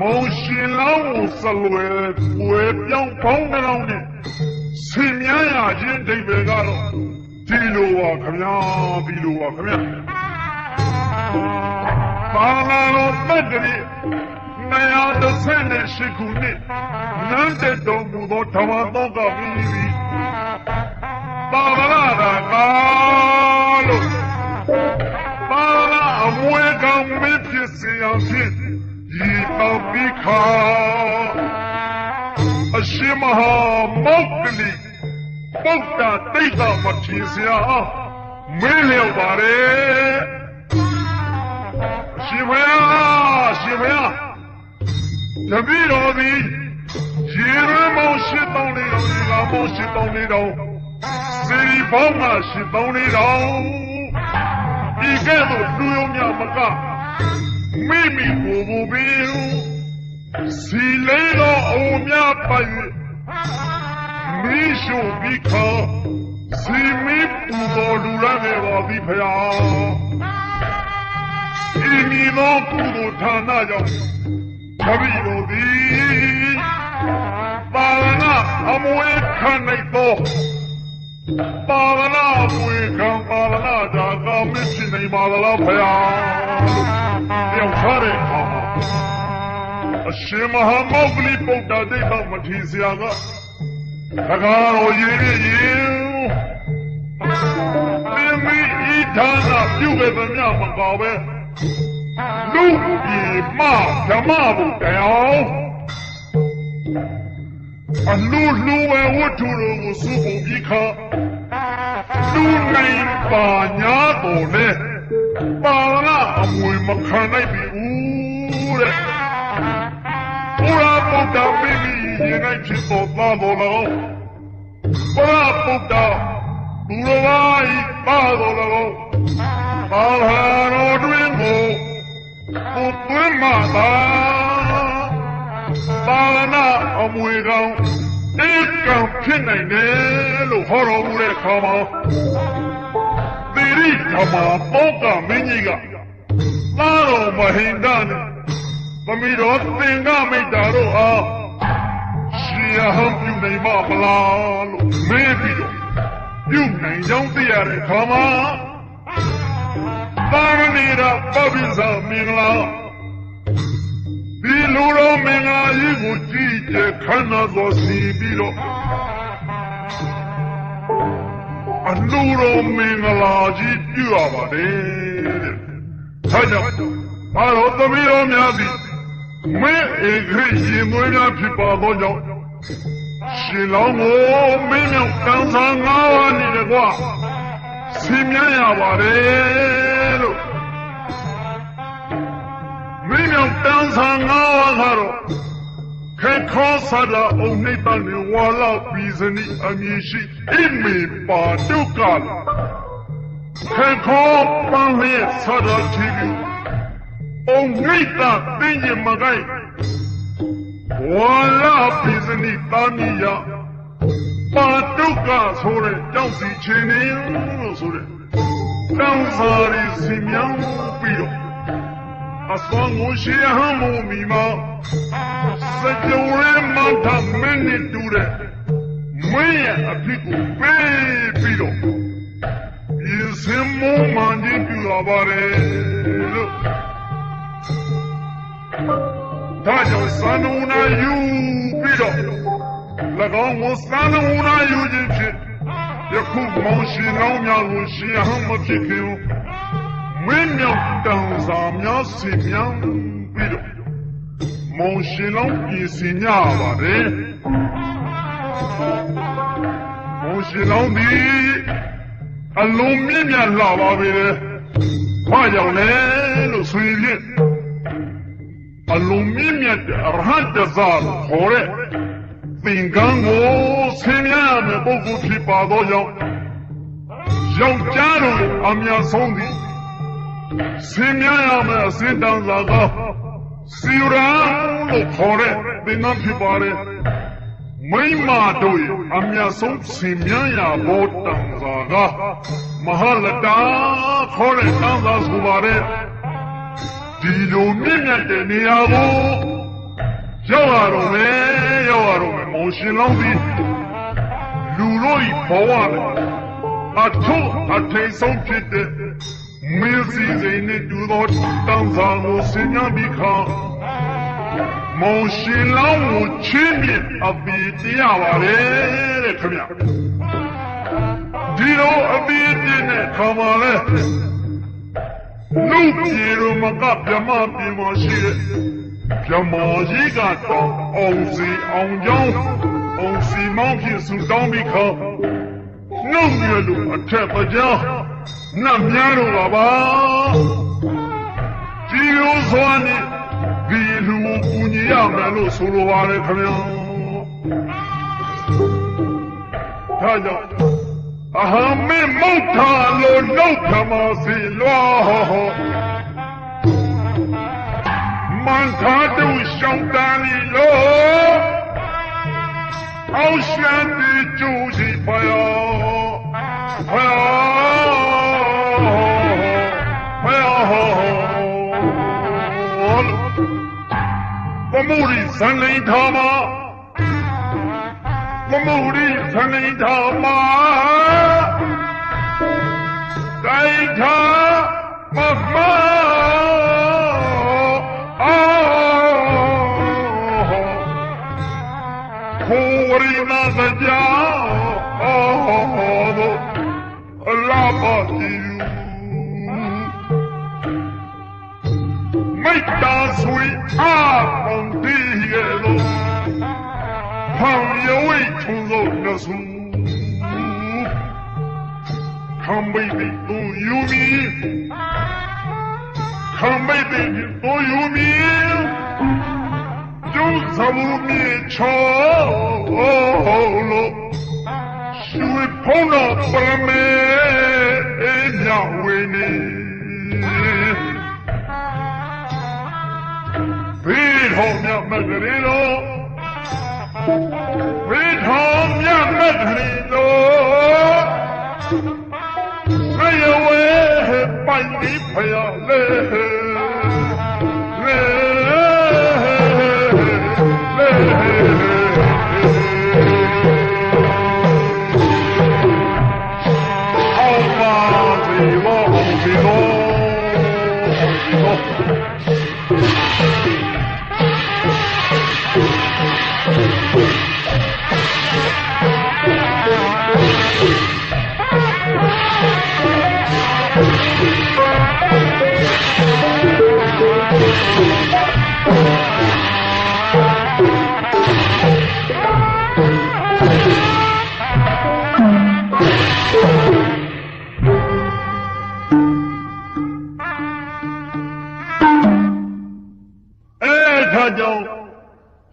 မောင်ရှင်လောင်းကိုစလွယ်ွယ်ပြောင်းပေါင်းနှောင်းနဲ့ဆင်မြန်းရခြင်းဒိဗေကတော့ဒီလိုပါခင်ဗျာဒီလိုပါခင်ဗျာဘာလာလို့တက်တည်း238ခုနှစ်နန်းတက်တော်မူသောဓမ္မတော်ကပြီးပြီပါဗလာတာကာလို့ပါလာအမွေကံမဖြစ်စေအောင်ဖြင့် ဤတော်ပြီးခါအရှိမဟာမောက္ကလိပုဒ္ဒါတိတ်တော်မထင်စရာမင်းလျော်ပါတယ်ရှင်ဘုရားရှင်ဘုရားတပည့်တော်သည်ရေရမောင်ရှိတောင်းလေးတော်ဒီကမောင်ရှိတောင်းလေးတော်စီရီဘောင်းကရှိတောင်းလေးတော်ဒီကဲ့သို့လူယုံမြမက မိမိကိုယ်ကိုပင်စီလေးတော်အုံမြပိုင်မိရှုပြီးခါစီမီပူတော်လူရခဲ့ပါပြီဖရာဤမည်သောကုသိုလ်ဌာနကြောင့်ခပိတော်သည်ပါရဏအမွေခံနိုင်သောပါရဏအမွေခံပါရဏဓာကမဖြစ်နိုင်ပါလားဖရာ ပြောက်ထားတဲ့အခါမှာအရှင်မဟာမောဂလိပုဒ္ဒါဒိဋ္ဌမထီစရာကတကားတော်ရင်းရင်းမင်းမီဤဌာနပြုခဲ့သမျှမကောပဲလူကြီးမဓမ္မဘုတရားအလူလူဝဲဝတ္ထုတို့ကိုစုပုံပြီးခါလူနိုင်ပါညာတော်နဲ့ ပါလာအမွေမခံနိုင်ပြီဦးတဲ့ဘုရားဗုဒ္ဓမိမိရင်၌ဖြစ်ပေါ်သွားတော်လောဘုရားဗုဒ္ဓသူတော်ဘာဤပါတော်လောပါလာတော်တွင်ကိုကိုသွင်းမှသာပါလနာအမွေကောင်ဧကံဖြစ်နိုင်တယ်လို့ဟောတော်မူတဲ့အခါမှာသီ ရိဓမ္မာတောကမင်းကြီးကသာတော်မဟိန္ဒနဲ့သမီးတော်သင်္ကမိတ်တာတို့အားရှင်ဟံပြုနိုင်မမလားလို့မေးပြီးတော့ပြုနိုင်ကြောင်းသိရတဲ့အခါမှာသာရဏီရပပိဇာမင်္ဂလာဒီလူတော်မင်္ဂလာကြီးကိုကြည်ကျခန္ဓာသောစီပြီးတော့ အလူတော်မင်္ဂလာကြီးပြုရပါတယ်တဲ့။ဒါကြောင့်ဘာလို့သမီးတော်များသည်မင်းဧကရင်မွေးများဖြစ်ပါသောကြောင့်ရှင်လောင်းကိုမင်းမြောက်တန်းစားငါးပါးနေတယ်ကွာဆင်းမြရပါတယ်လို့မင်းမြောက်တန်းစားငါးပါးကတော့ ခေခောဆရာအုံနှိပ်တန်ဝါလာပြီးစနိအမည်ရှိအိမေပါဒုက္ခခေခောပန်းရဲ့ဆရာတီဗီအုံနှိပ်တတင်းရင်မကိုင်ဝါလာပြီးစနိတာမီယပါဒုက္ခဆိုတဲ့ကြောက်စီချင်းနေလို့ဆိုတဲ့တောင်းစာရီစီမြောင်းပြီးတော့ အစွမ်းကိုရှေးဟမ်းမှုမိမှာစကြဝဠာမထမင်းနဲ့တူတဲ့မင်းရဲ့အဖြစ်ကိုပေးပြီးတော့ဒီစင်မမှန်ကြီးပြလာပါတယ်လို့ဒါကြောင့်စန္ဒုနာယူပြီးတော့၎င်းကိုစန္ဒုနာယူခြင်းဖြင့်ယခုမောင်ရှင်ကောင်းများကိုရှင်ဟမ်းမဖြစ်ခင် မင်းမြောက်တန်စာများစီမြောင်းပြီးတော့မောင်ရှင်လောင်းပြင်ဆင်ကြပါတယ်မောင်ရှင်လောင်းဒီအလုံးမြင့်မြတ်လာပါပြီလေဘာကြောင့်လဲလို့ဆိုရင်အလုံးမြင့်မြတ်အရဟတဇာခေါ်တဲ့သင်္ကန်းကိုဆင်းရဲတဲ့ပုဂ္ဂိုလ်ဖြစ်ပါသောကြောင့်ယောက်ျားတို့အများဆုံးသည် ဆင်းရဲရမယ့်အစဉ်တန်းစာကစီရန်လို့ခေါ်တဲ့သင်္ကန်းဖြစ်ပါတယ်မိမတို့ရဲ့အမြတ်ဆုံးဆင်မြန်းရာဘောတန်စာကမဟာလတာခေါ်တဲ့တန်စာဆိုပါတယ်ဒီလိုမြင့်မြတ်တဲ့နေရာကိုရောက်လာတော့မယ်ရောက်လာတော့မယ်မောင်ရှင်လောင်းသည်လူတို့ဤဘဝနဲ့အထုအထိန်ဆုံးဖြစ်တဲ့ မင်းစီစိန်နဲ့တူသောတောင်းဆောင်ကိုဆင်ញပြီးခါမောင်ရှင်လောင်းကိုချင်းမြင့်အပီတရားပါလေတဲ့ခင်ဗျဒီလိုအပီပြင်းတဲ့ခါမှလဲလူပြေတို့မကပြမပြေမရှိတဲ့ပြမကြီးကတော့အောင်စီအောင်ကြောင်းအောင်စီမောင်းဖြစ်စုတောင်းပြီးခါနှုတ်ရလို့အထက်ပကြား နတ်များတို့ပါပါဒီလိုစွာနဲ့ဒီလူကိုကူညီရမယ်လို့ဆိုလိုပါတယ်ခင်ဗျာဒါကြောင့်အဟံမေမုတ်ထာလို့နှုတ်ခမစီလောမန်ခါတူရှောင်းတန်လီလို့အောရှန်တီကျူစီဖယောဖယော कुमरी संगा कुमूरी संगी ढाबा कई سجا हो पी လိန်ထာမတိုင်ထာမမအာခိုရီနာစကြာအောတို့အလားပါတီမိတ္တာဆွေအားပေါင်းတည်ရဲ့လို့ဖောင်ရဝိထုံးသောနဆူခံမိတ်တူယူမီခံမိတ်တူယူမီကျုံးသမူမီချောလို့ရွှေဖုံးတော်ပရမေအေးမြဝေနေ ဘေးတော်မြတ်မကလေးတော်ဘေးတော်မြတ်မကလေးတော်ဆယဝဲပိုင်ဒီဖရလေလေ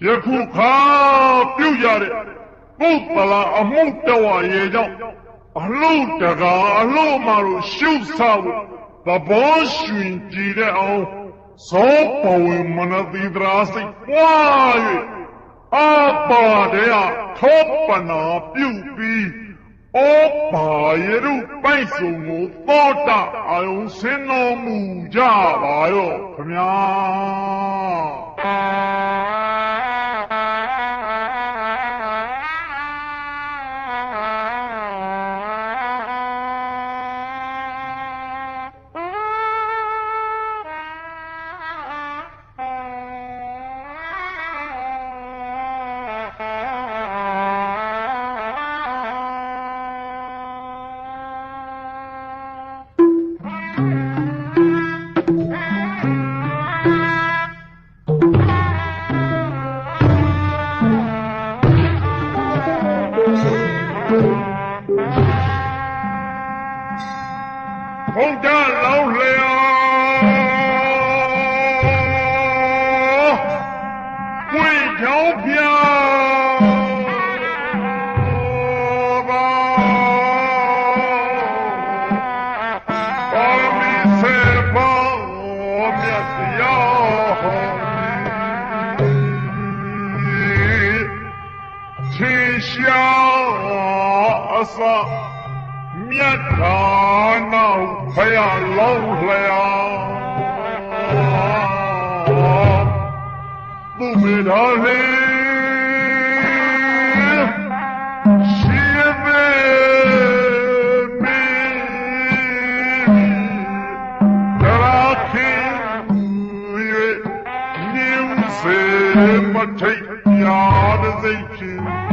ယခုခါပြုတ်ရတဲ့ပုတ်ပလာအမှုတဝရေကြောင့်အလို့တကာအလို့မလို့ရှုပ်ဆဖို့သဘောရှင်ကြည်တဲ့အောင်သောပဝေမနတိဒရာစိတ်ပွား၍အပါတဲ့ထောပနာပြုတ်ပြီးဩပါယရုပိုက်စုံကိုသောတာအာယုံစင်တော်မူကြပါရောခမညာ ချင်းရှာအစမြတ်သာနောက်ဖယားလုံးလျာသူ့မေတော်လေရှိမေမေရာခေရေညင်စေမထိတ်ရာတဲ့စိတ်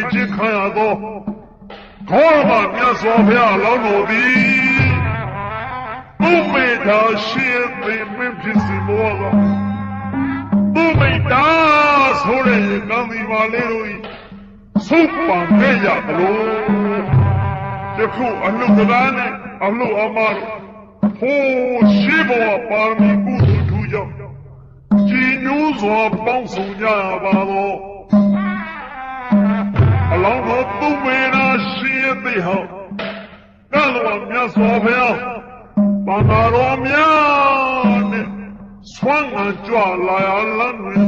တ်ကိုခဏချင်းခံရသောခေါ်မှာမြတ်စွာဘုရားလောင်းတော်သည်ဥပေသာရှိသိမင်းဖြစ်စီမောကဥပေသာဆိုတဲ့ကံဒီပါလေးတို့ဤသုပ္ပံမဲ့ရဘလို့တခုအလုကဒါနဲ့အလုအမတို့ဟိုးရှိဘောပါရမီကုသိုလ်ထူးကြောင့်ကြည်ညိုးစွာပေါင်းစုံကြရပါတော့ အလောင်းတော်သူမေနာရှိရသိဟောကလောမြတ်စွာဘုရားဘာသာတော်များနဲ့ဆွမ်းငါကြွလာရလမ်းတွင်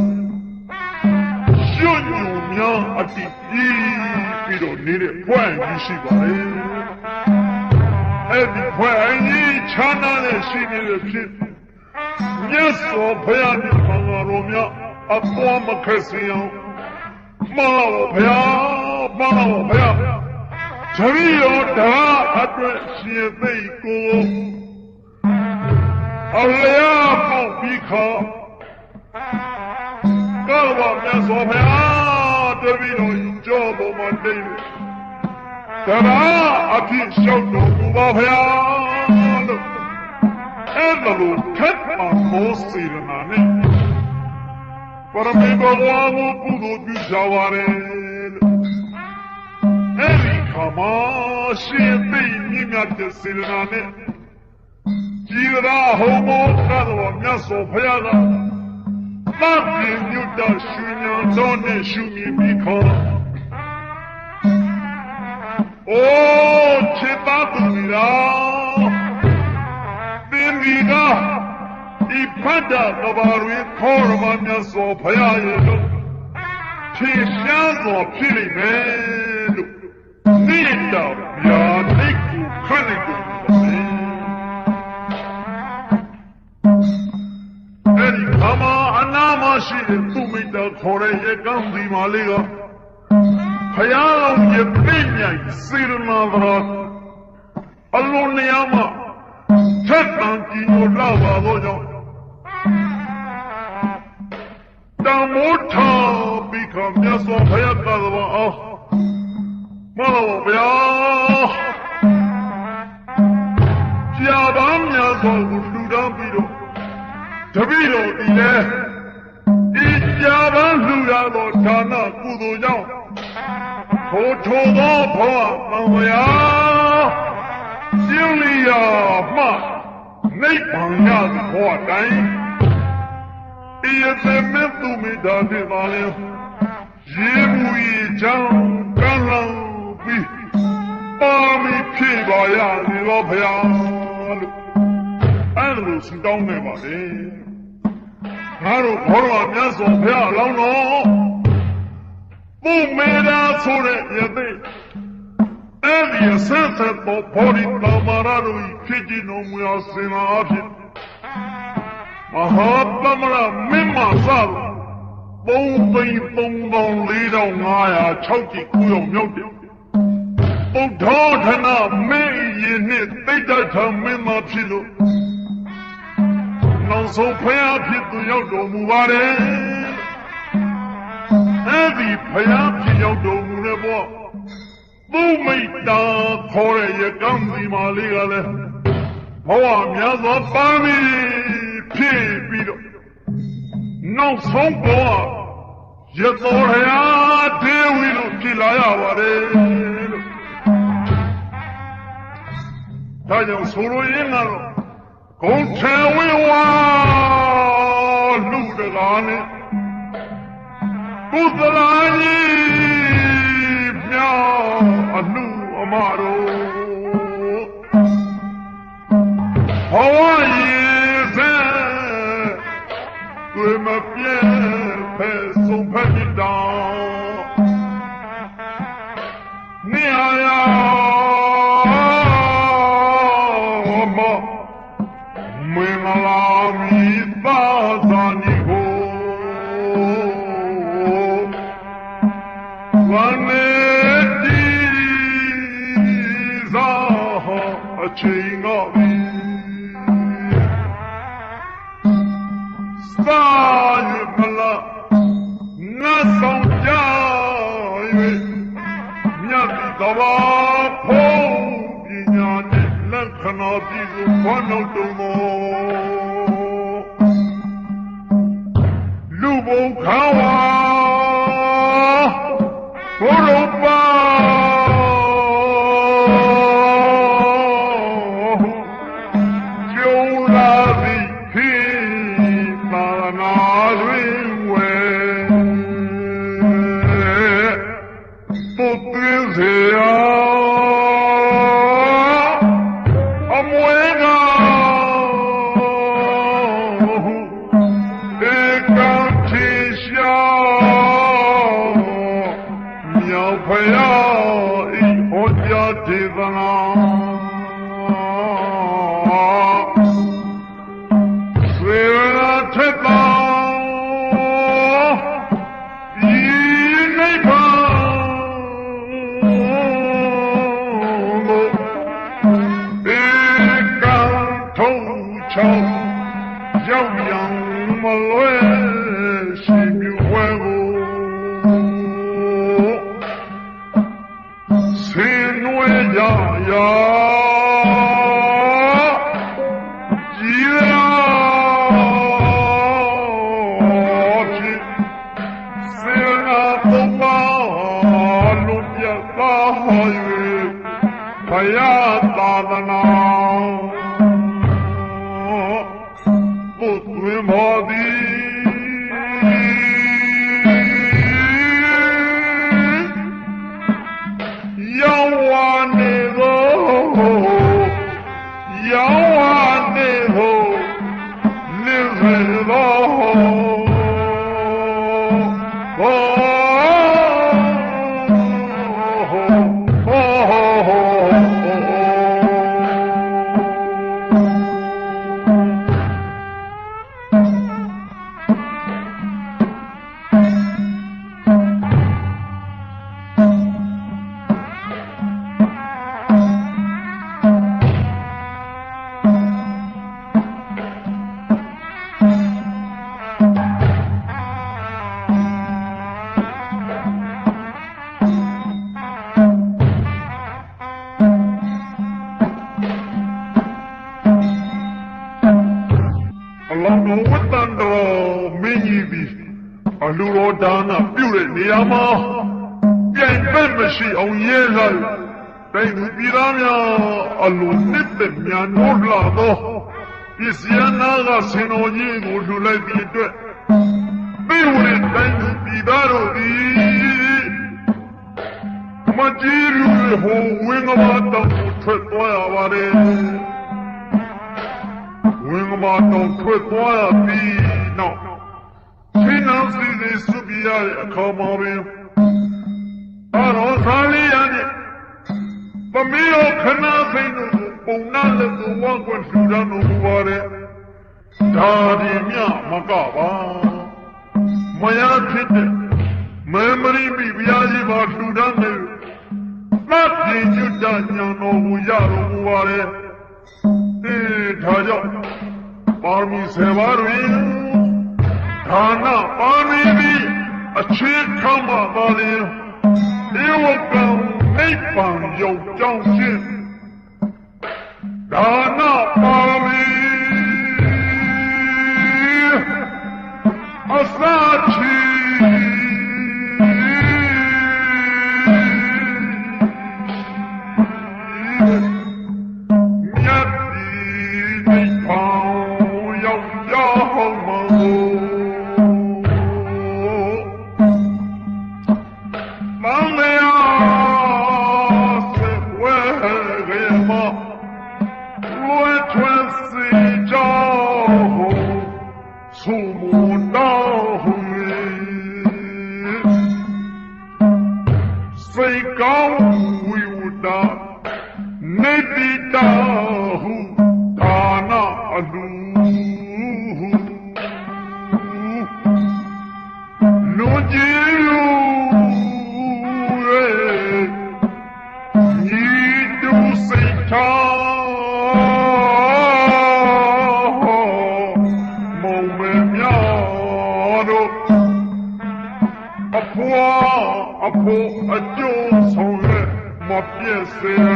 ရွညူများအတိပြီးပြီးတော့နေတဲ့ဘွဲ့ကြီးရှိပါလေအဲ့ဒီဘွဲ့ကြီးချမ်းသာတဲ့ရှိနေတဲ့ဖြစ်မြတ်စွာဘုရားနဲ့ဘာသာတော်များအပေါ်မခက်စင်အောင်မတော်ဘုရား မတော်ဘုရားတပည့်တော်ဓာအတွက်ရှင်သိကိုအလျာပေါက်ပြီးခါကောဘမြတ်စွာဘုရားတပည့်တော်ကြောပေါ်မှာတိတ်တရားအဖြစ်လျှောက်တော်မူပါဘုရားလို့အဲ့လိုထက်အောင်မောစီရနာနဲ့ပရမေဘဂဝါကိုကုသိုလ်ပြုကြပါれလို့ အဲ့ဒီခါမှာရှင်သိမြင့်မြတ်တဲ့စေရနာနဲ့ကြည်ရာဟောမောကတော့မြတ်စွာဘုရားကသတ်ပြညွတ်တော်ရှင်ညာတော်နဲ့ရှုမြင်ပြီးခေါ်အိုးချစ်ပါသူများသင်ဒီကဒီဖတ်တာကဘာတွေခေါ်ရမမြတ်စွာဘုရားရဲ့လို့ဖြေရှားစွာဖြစ်လိမ့်မယ် လို့နေ့တော်ဗျာဒိတ်ကိုခန့်လိုက်တယ်အဲ့ဒီခမအနာမရှိတဲ့သူမိတ္တခေါ်တဲ့ရကံ ပြည့်မြိုင်စေရနာဘာအလုံးနေရာမှာချက်တန်ကြည်ကိုလာပါတော့ကြောင့်တမိုးထာပြီးခမြတ်စွာဘုရားသာသဘာအောင်မတော်ဗျာကြာပါမြတ်စွာကိုလူတော်ပြီးတော့တပည့်တော်ဒီလေဒီကြာပါလူရသောဌာနကုသိုလ်ကြောင့်ထိုထိုသောဘဝသံဝရာကျင်းလျာမှနိဗ္ဗာန်ရသောဘဝတိုင်းဤယသေမေသူမိတာတိပါလေရေမူဤကြောင့်ကံလောင် ပြီးပါမီဖြည့်ပါရလေသောဘုရားလို့အဲ့လိုဆုတောင်းနေပါလေငါတို့ဘောတော်မြတ်စွာဘုရားလောင်းတော်ပုမေရာဆိုတဲ့ယသိအဲ့ဒီဆက်သက်ပေါ်ပေါ်ဒီပါမာရတို့ဖြစ်ကြည်တော်မူအောင်စင်လာအဖြစ်မဟာပမရမင်းမသာပုံသိန်းပုံပေါင်း၄၅၀၆ကြည့်ကိုရောက်မြောက်တယ် ဘုဒ္ဓဌနမင်းရင်နှင့်တိတ်တထမင်းမဖြစ်လို့နောင်နောက်ဆုံးဖယားဖြစ်သူရောက်တော်မူပါတယ်အဲ့ဒီဖယားဖြစ်ရောက်တော်မူတဲ့ဘောသူ့မိတ္တာခေါ်တဲ့ရကံဒီမာလေးကလည်းဘဝများစွာပန်းပြီးဖြစ်ပြီးတော့နောက်ဆုံးဘဝရတော်ရာဒေဝီလို့ဖြစ်လာရပါတယ်လို့ ဒါကြောင့်ဆိုလိုရင်းကတော့ဂုံထေဝေဝါလူတကားနဲ့ကုသလာကြီးမြောက်အလူအမတို့ဘဝ မှာပြိုင်ဘက်မရှိအောင်ရဲလိုက်တိုင်းသူပြည်သားများအလိုနှစ်သက်များနိုးလာသောပစ္စယနာကဆင်တော်ကြီးကိုလှူလိုက်သည့်အတွက်သိဝင်တိုင်းသူပြည်သားတို့သည်မကြီးလူတွေဟိုဝင်းကမတောင်ကိုထွက်သွားရပါတယ်ဝင်းကမာတော်ထွက်သွားရပြီးနောက် နောက်စီစီစုပြရတဲ့အခေါ်မှာပင်အာရောသာလေးရတဲ့ပမေရောခဏသိန်းတို့ပုံနာလက်ကိုဝါကွန်ရှူရန်တို့ပါတဲ့ဒါဒီမြမကပါမရဖြစ်တဲ့မမရိမိဘုရားကြီးပါရှူရန်တယ်မတ်တင်ကျွတ်တာညာတော်ကိုရတော်မူပါတဲ့အဲဒါကြောင့်ပါရမီ7ပါးတွင် ဒါနပါရမီအခြေခံပါပါလေဧဝကံနိဗ္ဗာန်ယုံကြောင်းခြင်းဒါနပါရမီအစချီ Spirit.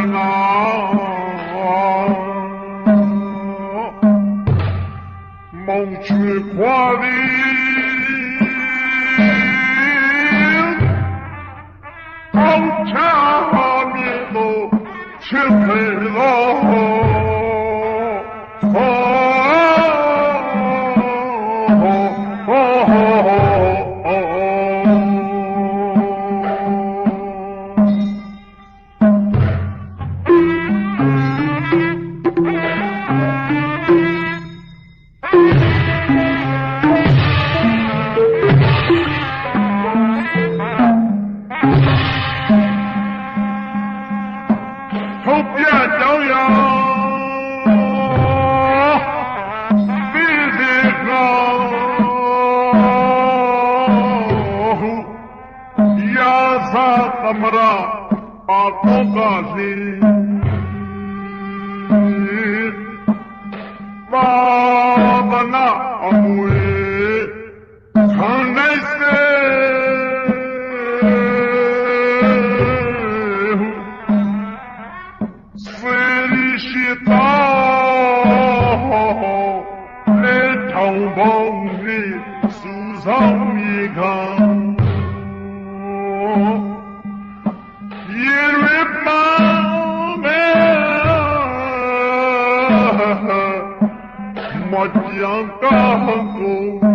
Bianca Uncle.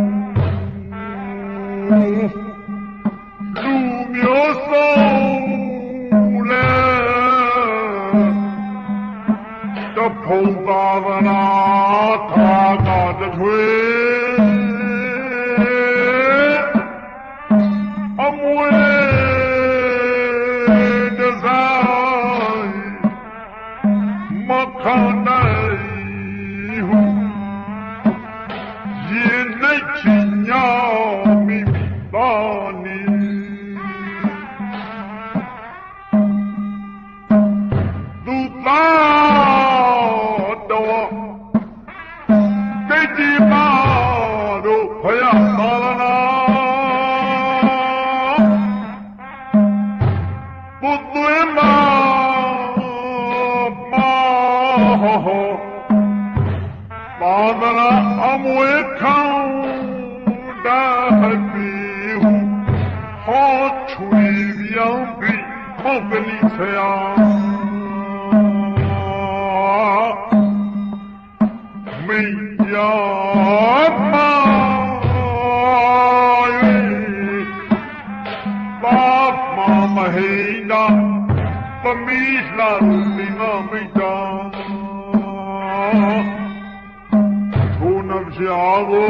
တော်ဖျားကို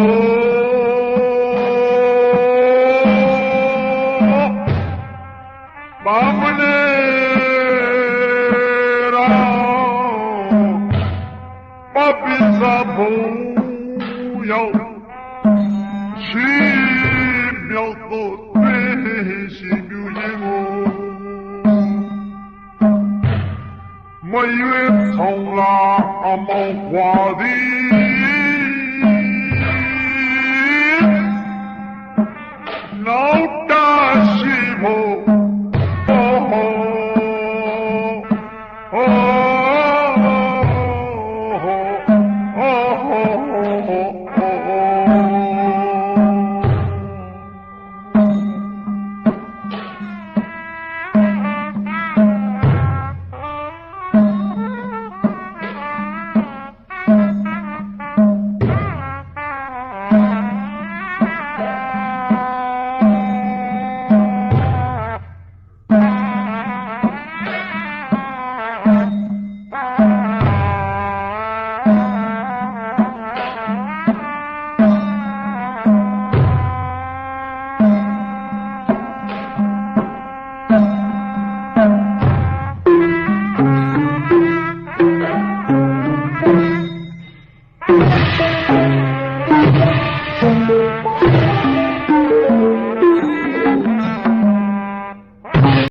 ပါမနေရာပပိစာဘုံရောက်ရှိမြောက်ဖို့သိရှိသူရင်ကိုမရွေးဆောင်လာအမောင်ခွာသည် ہو